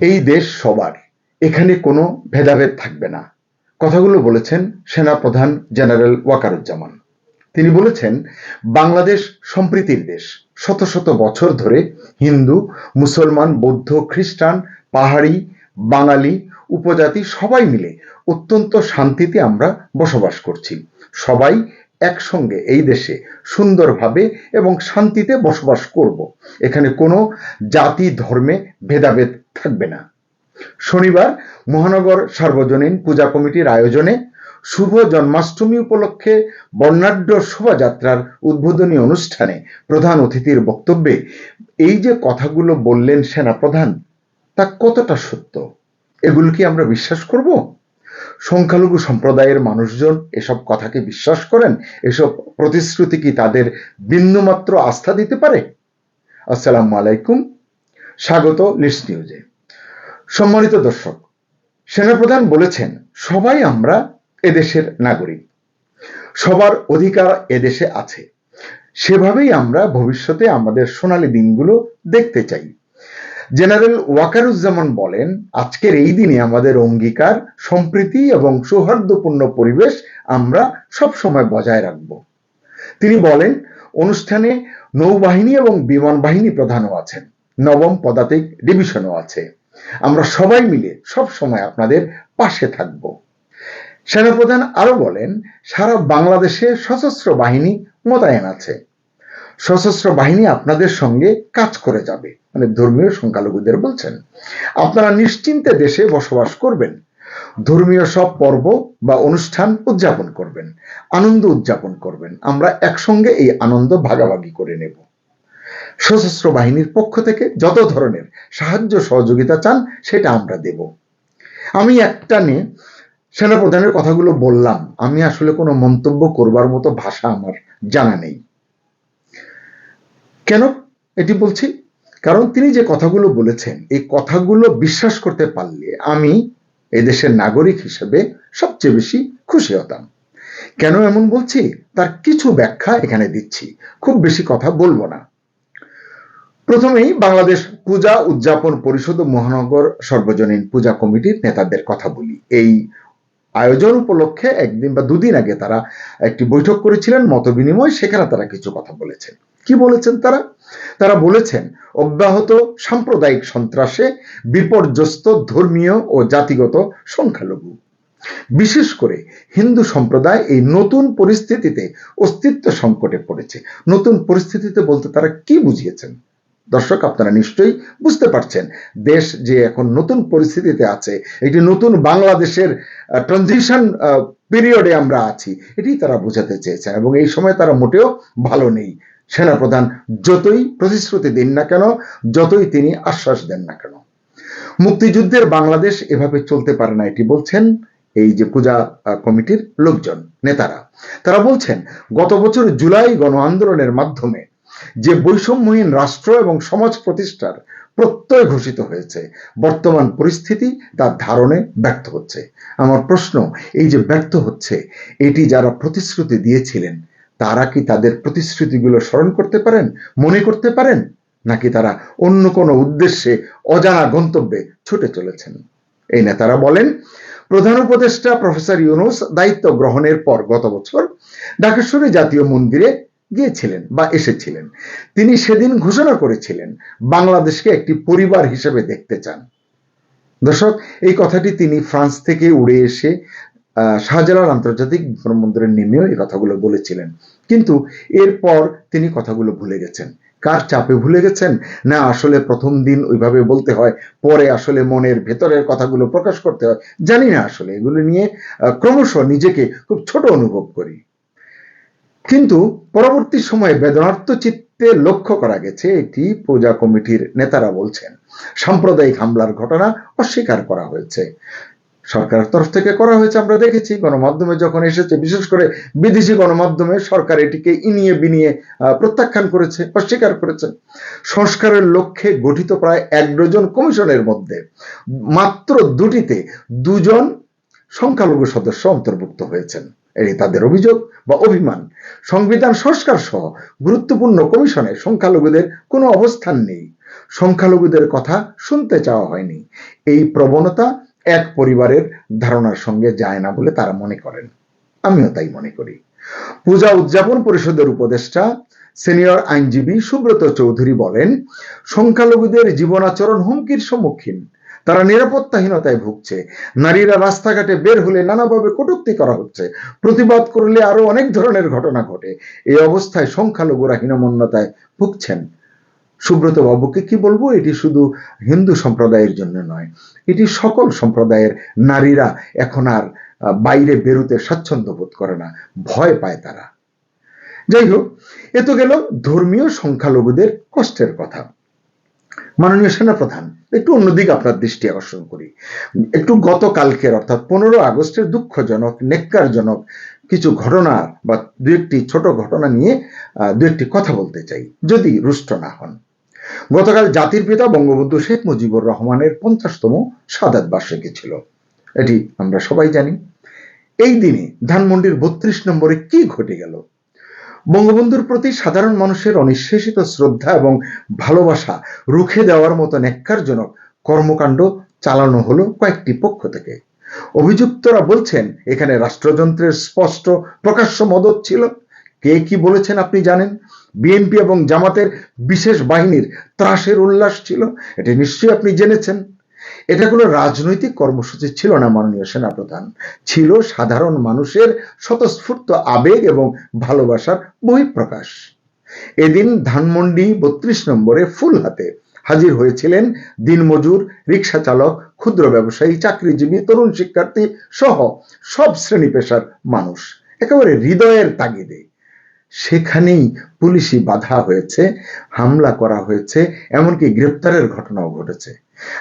এই দেশ সবার। এখানে কোনো ভেদাভেদ থাকবে না। কথাগুলো বলেছেন সেনাপ্রধান জেনারেল ওয়াকারুজ্জামান। তিনি বলেছেন, বাংলাদেশ সম্প্রীতির দেশ। শত শত বছর ধরে হিন্দু, মুসলমান, বৌদ্ধ, খ্রিস্টান, পাহাড়ি, বাঙালি, উপজাতি সবাই মিলে অত্যন্ত শান্তিতে আমরা বসবাস করছি। সবাই একসঙ্গে এই দেশে সুন্দরভাবে এবং শান্তিতে বসবাস করব। এখানে কোনো জাতি, ধর্মে ভেদাভেদ থাকবে না। শনিবার মহানগর সার্বজনীন পূজা কমিটির আয়োজনে শুভ জন্মাষ্টমী উপলক্ষে বর্ণাঢ্য শোভাযাত্রার উদ্বোধনী অনুষ্ঠানে প্রধান অতিথির বক্তব্যে এই যে কথাগুলো বললেন সেনাপ্রধান, তা কতটা সত্য? এগুলো কি আমরা বিশ্বাস করব? সংখ্যালঘু সম্প্রদায়ের মানুষজন এসব কথাকে বিশ্বাস করেন? এসব প্রতিশ্রুতি কি তাদের বিন্দুমাত্র আস্থা দিতে পারে? আসসালামু আলাইকুম, স্বাগত লিস্ট নিউজে। সম্মানিত দর্শক, সেনাপ্রধান বলেছেন, সবাই আমরা এদেশের নাগরিক। সবার অধিকার এদেশে আছে। সেভাবেই আমরা ভবিষ্যতে আমাদের সোনালী দিনগুলো দেখতে চাই। জেনারেল ওয়াকারুজ্জামান বলেন, আজকের এই দিনে আমাদের অঙ্গীকার, সম্প্রীতি এবং সৌহার্দ্যপূর্ণ পরিবেশ আমরা সব সময় বজায় রাখব। তিনি বলেন, অনুষ্ঠানে নৌবাহিনী এবং বিমান বাহিনী প্রধানও আছেন, নবম পদাতিক ডিভিশনও আছে। আমরা সবাই মিলে সব সময় আপনাদের পাশে থাকব। সেনাপ্রধান আরও বলেন, সারা বাংলাদেশে সশস্ত্র বাহিনী মোতায়েন আছে। সশস্ত্র বাহিনী আপনাদের সঙ্গে কাজ করে যাবে মানে ধর্মীয় সংখ্যালঘুদের বলছেন। আপনারা নিশ্চিন্তে দেশে বসবাস করবেন, ধর্মীয় সব পর্ব বা অনুষ্ঠান উদযাপন করবেন, আনন্দ উদযাপন করবেন, আমরা একসঙ্গে এই আনন্দ ভাগাভাগি করে নেব। সশস্ত্র বাহিনীর পক্ষ থেকে যত ধরনের সাহায্য সহযোগিতা চান, সেটা আমরা দেব। আমি একটা নিয়ে সেনাপ্রধানের কথাগুলো বললাম, আমি আসলে কোনো মন্তব্য করবার মতো ভাষা আমার জানা নেই। কেন এটি বলছি? কারণ তিনি যে কথাগুলো বলেছেন, এই কথাগুলো বিশ্বাস করতে পারলে আমি এদেশের নাগরিক হিসেবে সবচেয়ে বেশি খুশি হতাম। কেন এমন বলছি? তার কিছু ব্যাখ্যা এখানে দিচ্ছি। খুব বেশি কথা বলব না। প্রথমেই বাংলাদেশ পূজা উদযাপন পরিষদ মহানগর সর্বজনীন পূজা কমিটির নেতাদের কথা বলি। এই আয়োজন উপলক্ষে একদিন বা দুদিন আগে তারা একটি বৈঠক করেছিলেন মত বিনিময় সেখানে তারা কিছু কথা বলেছেন। কি বলেছেন তারা? তারা বলেছেন, অব্যাহত সাম্প্রদায়িক সন্ত্রাসে বিপর্যস্ত ধর্মীয় ও জাতিগত সংখ্যালঘু। বিশেষ করে হিন্দু সম্প্রদায় এই নতুন পরিস্থিতিতে অস্তিত্ব সংকটে পড়েছে। নতুন পরিস্থিতিতে বলতে তারা কি বুঝিয়েছেন? দর্শক, আপনারা নিশ্চয়ই বুঝতে পারছেন, দেশ যে এখন নতুন পরিস্থিতিতে আছে, একটি নতুন বাংলাদেশের ট্রানজিশন পিরিয়ডে আমরা আছি, এটি তারা বোঝাতে চেয়েছেন এবং এই সময় তারা মোটেও ভালো নেই। সেনাপ্রধান যতই প্রতিশ্রুতি দিন না কেন, যতই তিনি আশ্বাস দেন না কেন। মুক্তিযুদ্ধের বাংলাদেশ এভাবে চলতে পারে না, এটি বলছেন এই যে পূজা কমিটির লোকজন, নেতারা। তারা বলছেন, গত বছর জুলাই গণ আন্দোলনের মাধ্যমে যে বৈষম্যহীন রাষ্ট্র এবং সমাজ প্রতিষ্ঠার প্রত্যয় ঘোষিত হয়েছে, বর্তমান পরিস্থিতি তার ধারণে ব্যর্থ হচ্ছে। আমার প্রশ্ন, এই যে ব্যর্থ হচ্ছে, এটি যারা প্রতিশ্রুতি দিয়েছিলেন তারা কি তাদের প্রতিশ্রুতিগুলো স্মরণ করতে পারেন, মনে করতে পারেন? নাকি তারা অন্য কোনো উদ্দেশ্যে অজানা গন্তব্যে ছুটে চলেছেন? এই নেতারা বলেন, প্রধান উপদেষ্টা প্রফেসর ইউনুস দায়িত্ব গ্রহণের পর গত বছর ঢাকেশ্বরী জাতীয় মন্দিরে গিয়েছিলেন বা এসেছিলেন। তিনি সেদিন ঘোষণা করেছিলেন, বাংলাদেশকে একটি পরিবার হিসেবে দেখতে চান। দর্শক, এই কথাটি তিনি ফ্রান্স থেকে উড়ে এসে শাহজালাল আন্তর্জাতিক বিমানবন্দরে নেমেও এই কথাগুলো বলেছিলেন। কিন্তু এরপর তিনি কথাগুলো ভুলে গেছেন। কার চাপে ভুলে গেছেন? না, আসলে প্রথম দিন ওইভাবে বলতে হয়, পরে আসলে মনের ভেতরের কথাগুলো প্রকাশ করতে হয়। জানি না আসলে, এগুলো নিয়ে ক্রমশ নিজেকে খুব ছোট অনুভব করি। কিন্তু পরবর্তী সময়ে বেদনার্থ চিত্তে লক্ষ্য করা গেছে, এটি পূজা কমিটির নেতারা বলছেন। সাম্প্রদায়িক হামলার ঘটনা অস্বীকার করা হয়েছে। সরকারের তরফ থেকে করা হয়েছে, আমরা দেখেছি গণমাধ্যমে যখন এসেছে, বিশেষ করে বিদেশি গণমাধ্যমে সরকার এটিকে ইনিয়ে বিনিয়ে প্রত্যাখ্যান করেছে, অস্বীকার করেছে। সংস্কারের লক্ষ্যে গঠিত প্রায় এক ডজন কমিশনের মধ্যে মাত্র দুটিতে দুজন সংখ্যালঘু সদস্য অন্তর্ভুক্ত হয়েছেন। এটি তাদের অভিযোগ বা অভিমান। সংবিধান সংস্কার সহ গুরুত্বপূর্ণ কমিশনে সংখ্যালঘুদের কোনো অবস্থান নেই। সংখ্যালঘুদের কথা শুনতে চাওয়া হয়নি। এই প্রবণতা এক পরিবারের ধারণার সঙ্গে যায় না বলে তারা মনে করেন। আমিও তাই মনে করি। পূজা উদযাপন পরিষদের উপদেষ্টা সিনিয়র আইনজীবী সুব্রত চৌধুরী বলেন, সংখ্যালঘুদের জীবনাচরণ হুমকির সম্মুখীন। তারা নিরাপত্তাহীনতায় ভুগছে। নারীরা রাস্তাঘাটে বের হলে নানাভাবে কটুক্তি করা হচ্ছে। প্রতিবাদ করলে আরও অনেক ধরনের ঘটনা ঘটে। এই অবস্থায় সংখ্যালঘুরা হীনমন্যতায় ভুগছেন। সুব্রত বাবুকে কি বলব? এটি শুধু হিন্দু সম্প্রদায়ের জন্য নয়, এটি সকল সম্প্রদায়ের নারীরা এখন আর বাইরে বেরোতে স্বাচ্ছন্দ্য বোধ করে না, ভয় পায় তারা। যাই হোক, এ তো গেল ধর্মীয় সংখ্যালঘুদের কষ্টের কথা। মাননীয় সেনাপ্রধান, একটু অন্যদিকে আপনার দৃষ্টি আকর্ষণ করি। একটু গতকালকের, অর্থাৎ পনেরো আগস্টের দুঃখজনক, নেককারজনক কিছু ঘটনা বা দু একটি ছোট ঘটনা নিয়ে দু একটি কথা বলতে চাই, যদি রুষ্ট না হন। গতকাল জাতির পিতা বঙ্গবন্ধু শেখ মুজিবুর রহমানের পঞ্চাশতম সাদাত বার্ষিকী ছিল। এটি আমরা সবাই জানি। এই দিনে ধানমন্ডির বত্রিশ নম্বরে কি ঘটে গেল? বঙ্গবন্ধুর প্রতি সাধারণ মানুষের অনিঃশেষিত শ্রদ্ধা এবং ভালোবাসা রুখে দেওয়ার মতো ন্যাক্কারজনক কর্মকাণ্ড চালানো হলো কয়েকটি পক্ষ থেকে। অভিযুক্তরা বলছেন, এখানে রাষ্ট্রযন্ত্রের স্পষ্ট প্রকাশ্য মদত ছিল। কে কি বলেছেন আপনি জানেন? বিএনপি এবং জামাতের বিশেষ বাহিনীর ত্রাসের উল্লাস ছিল, এটি নিশ্চয়ই আপনি জেনেছেন। এটা কোনো রাজনৈতিক কর্মসূচি ছিল না, মাননীয় সেনাপ্রধান। ছিল সাধারণ মানুষের স্বতঃস্ফূর্ত আবেগ এবং ভালোবাসার বহিঃপ্রকাশ। এদিন ধানমন্ডি বত্রিশ নম্বরে ফুল হাতে হাজির হয়েছিলেন দিনমজুর রিক্সা চালক, ক্ষুদ্র ব্যবসায়ী, চাকরিজীবী, তরুণ শিক্ষার্থী সহ সব শ্রেণি পেশার মানুষ। একেবারে হৃদয়ের তাগিদে। সেখানেই পুলিশি বাধা হয়েছে, হামলা করা হয়েছে, এমনকি গ্রেপ্তারের ঘটনাও ঘটেছে।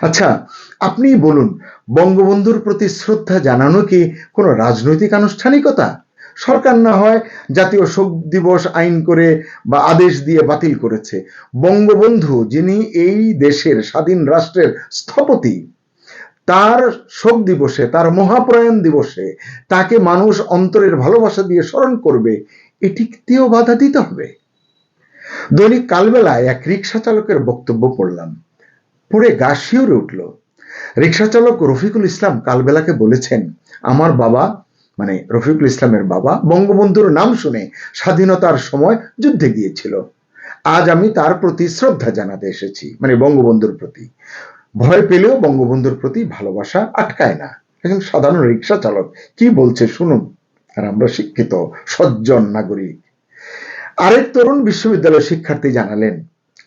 আচ্ছা আপনি বলুন, বঙ্গবন্ধুর প্রতি শ্রদ্ধা জানানো কি কোনো রাজনৈতিক আনুষ্ঠানিকতা? সরকার না হয় জাতীয় শোক দিবস আইন করে বা আদেশ দিয়ে বাতিল করেছে। বঙ্গবন্ধু, যিনি এই দেশের স্বাধীন রাষ্ট্রের স্থপতি, তার শোক দিবসে, তার মহাপ্রয়াণ দিবসে, তাকে মানুষ অন্তরের ভালোবাসা দিয়ে স্মরণ করবে এটিতেও বাধা দিতে হবে? দৈনিক কালবেলায় এক রিক্সা চালকের বক্তব্য পড়লাম। পড়ে গা শিউরে উঠল। রিক্সা চালক রফিকুল ইসলাম কালবেলাকে বলেছেন, আমার বাবা মানে রফিকুল ইসলামের বাবা, বঙ্গবন্ধুর নাম শুনে স্বাধীনতার সময় যুদ্ধে গিয়েছিল। আজ আমি তার প্রতি শ্রদ্ধা জানাতে এসেছি। মানে বঙ্গবন্ধুর প্রতি। ভয় পেলেও বঙ্গবন্ধুর প্রতি ভালোবাসা আটকায় না। একজন সাধারণ রিক্সা চালক কি বলছে শুনুন। আর আমরা শিক্ষিত, সজ্জন নাগরিক। আরেক তরুণ বিশ্ববিদ্যালয় শিক্ষার্থী জানালেন,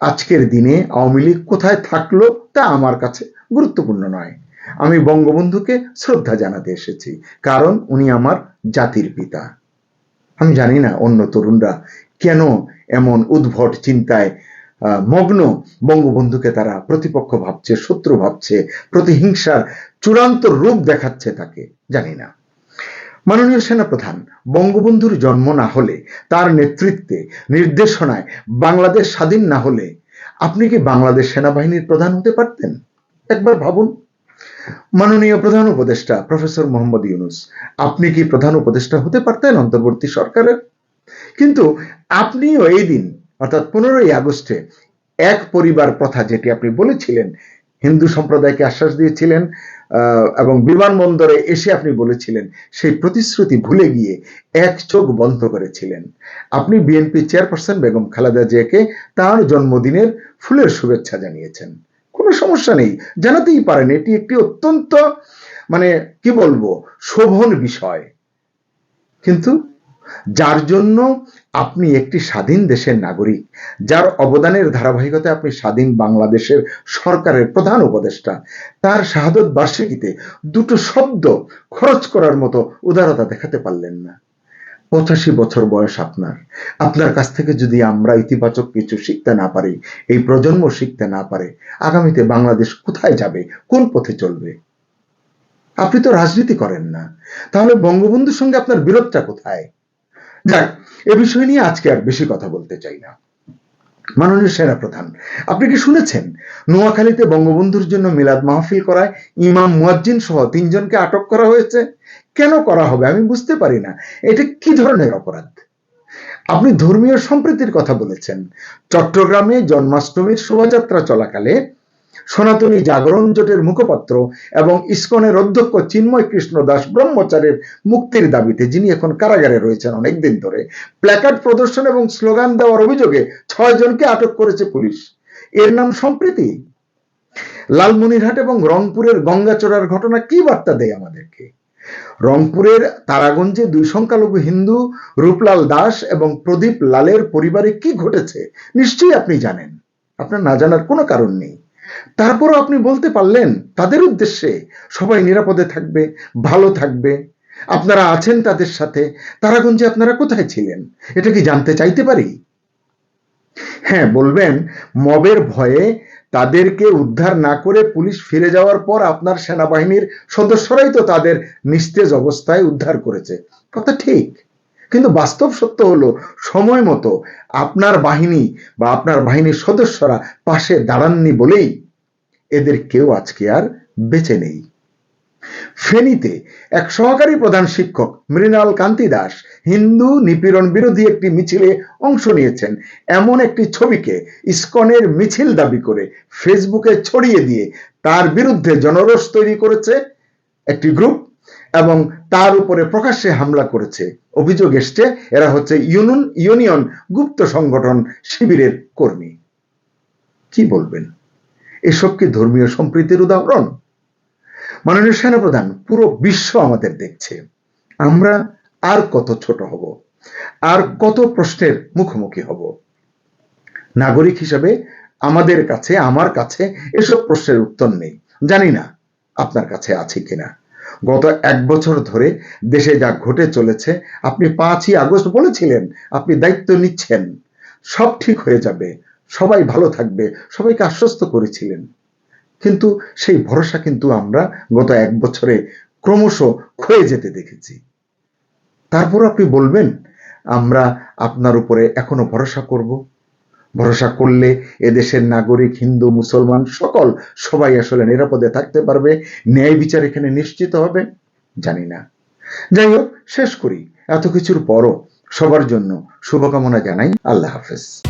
আজকের দিনে আওয়ামী লীগ কোথায় থাকল তা আমার কাছে গুরুত্বপূর্ণ নয়। আমি বঙ্গবন্ধুকে শ্রদ্ধা জানাতে এসেছি, কারণ উনি আমার জাতির পিতা। আমি জানি না অন্য তরুণরা কেন এমন উদ্ভট চিন্তায় মগ্ন বঙ্গবন্ধুকে তারা প্রতিপক্ষ ভাবছে, শত্রু ভাবছে, প্রতিহিংসার চূড়ান্ত রূপ দেখাচ্ছে তাকে, জানি না। মাননীয় সেনাপ্রধান, বঙ্গবন্ধুর জন্ম না হলে, তার নেতৃত্বে নির্দেশনায় বাংলাদেশ স্বাধীন না হলে আপনি কি বাংলাদেশ সেনাবাহিনীর প্রধান হতে পারতেন? একবার ভাবুন। মাননীয় প্রধান উপদেষ্টা, প্রফেসর মোহাম্মদ ইউনুস, আপনি কি প্রধান উপদেষ্টা হতে পারতেন অন্তর্বর্তী সরকারের? কিন্তু আপনিও এই দিন, অর্থাৎ পনেরোই আগস্টে, এক পরিবার প্রথা যেটি আপনি বলেছিলেন হিন্দু সম্প্রদায়কে আশ্বাস দিয়েছিলেন এবং বিমানবন্দরে এসে আপনি বলেছিলেন, সেই প্রতিশ্রুতি ভুলে গিয়ে এক চোখ বন্ধ করেছিলেন। আপনি বিএনপি চেয়ারপারসন বেগম খালেদা জিয়াকে তার জন্মদিনের ফুলের শুভেচ্ছা জানিয়েছেন। কোনো সমস্যা নেই, জানাতেই পারেন, এটি একটি অত্যন্ত মানে কি বলব, শোভন বিষয়। কিন্তু যার জন্য আপনি একটি স্বাধীন দেশের নাগরিক, যার অবদানের ধারাবাহিকতায় আপনি স্বাধীন বাংলাদেশের সরকারের প্রধান উপদেষ্টা, তার শাহাদত বার্ষিকীতে দুটো শব্দ খরচ করার মতো উদারতা দেখাতে পারলেন না। পঁচাশি বছর বয়স আপনার। আপনার কাছ থেকে যদি আমরা ইতিবাচক কিছু শিখতে না পারি, এই প্রজন্ম শিখতে না পারে, আগামীতে বাংলাদেশ কোথায় যাবে, কোন পথে চলবে? আপনি তো রাজনীতি করেন না। তাহলে বঙ্গবন্ধুর সঙ্গে আপনার বিরোধটা কোথায়? যাক, এ বিষয় নিয়ে আজকে আর বেশি কথা বলতে চাই না। মাননীয় সেনা প্রধান, আপনি কি শুনেছেন? নোয়াখালীতে বঙ্গবন্ধুর জন্য মিলাদ মাহফিল করায় ইমাম মুয়াজ্জিন সহ তিনজনকে আটক করা হয়েছে? কেন করা হবে? আমি বুঝতে পারি না। এটা কি ধরনের অপরাধ? আপনি ধর্মীয় সম্প্রীতির কথা বলেছেন। চট্টগ্রামে জন্মাষ্টমীর শোভাযাত্রা চলাকালে সনাতনী জাগরণ জোটের মুখপাত্র এবং ইস্কনের অধ্যক্ষ চিন্ময় কৃষ্ণ দাস ব্রহ্মচারের মুক্তির দাবিতে যিনি এখন কারাগারে রয়েছেন অনেকদিন ধরে, প্ল্যাকার্ড প্রদর্শন এবং স্লোগান দেওয়ার অভিযোগে ছয় জনকে আটক করেছে পুলিশ। এর নাম সম্প্রীতি? লালমনিরহাট এবং রংপুরের গঙ্গাচড়ার ঘটনা কি বার্তা দেয় আমাদেরকে? রংপুরের তারাগঞ্জে দুই সংখ্যালঘু হিন্দু, রূপলাল দাস এবং প্রদীপ লালের পরিবারে কি ঘটেছে, নিশ্চয়ই আপনি জানেন। আপনার না জানার কোনো কারণ নেই। তারপরও আপনি বলতে পারলেন, তাদের উদ্দেশ্যে সবাই নিরাপদে থাকবে, ভালো থাকবে। আপনারা আছেন তাদের সাথে, তারাগঞ্জে আপনারা কোথায় ছিলেন? এটা কি জানতে চাইতে পারি? হ্যাঁ বলবেন, মবের ভয়ে তাদেরকে উদ্ধার না করে পুলিশ ফিরে যাওয়ার পর আপনার সেনাবাহিনীর সদস্যরাই তো তাদের নিস্তেজ অবস্থায় উদ্ধার করেছে। কথা ঠিক। কিন্তু বাস্তব সত্য হলো, সময় মতো আপনার বাহিনী বা আপনার বাহিনীর সদস্যরা পাশে দাঁড়াননি বলেই এদের কেউ আজকে আর বেঁচে নেই। ফেনীতে এক সহকারী প্রধান শিক্ষক মৃণাল কান্তি দাস হিন্দু নিপীড়ন বিরোধী একটি মিছিলে অংশ নিয়েছেন। এমন একটি ছবিকে ইসকনের মিছিল দাবি করে ফেসবুকে ছড়িয়ে দিয়ে তার বিরুদ্ধে জনরোষ তৈরি করেছে একটি গ্রুপ এবং তার উপরে প্রকাশ্যে হামলা করেছে। অভিযোগ এসছে, এরা হচ্ছে ইউনিয়ন ইউনিয়ন গুপ্ত সংগঠন শিবিরের কর্মী। কি বলবেন? এসব কি ধর্মীয় সম্প্রীতির উদাহরণ? মাননীয় সেনাপ্রধান, পুরো বিশ্ব আমাদের দেখছে। আমরা আর কত ছোট হব? আর কত প্রশ্নের মুখোমুখি হব? নাগরিক হিসেবে আমাদের কাছে, আমার কাছে এসব প্রশ্নের উত্তর নেই। জানি না আপনার কাছে আছে কিনা। গত এক বছর ধরে দেশে যা ঘটে চলেছে, আপনি পাঁচই আগস্ট বলেছিলেন, আপনি দায়িত্ব নিচ্ছেন। সব ঠিক হয়ে যাবে। সবাই ভালো থাকবে, সবাইকে আশ্বস্ত করেছিলেন। কিন্তু সেই ভরসা কিন্তু আমরা গত এক বছরে ক্রমশ ক্ষয়ে যেতে দেখেছি। তারপর আপনি বলবেন, আমরা আপনার উপরে এখনও ভরসা করব। ভরসা করলে এদেশের নাগরিক, হিন্দু, মুসলমান সকল সবাই আসলে নিরাপদে থাকতে পারবে, ন্যায় বিচার এখানে নিশ্চিত হবে, জানি না। যাই হোক, শেষ করি। এত কিছুর পরও সবার জন্য শুভকামনা জানাই। আল্লাহ হাফেজ।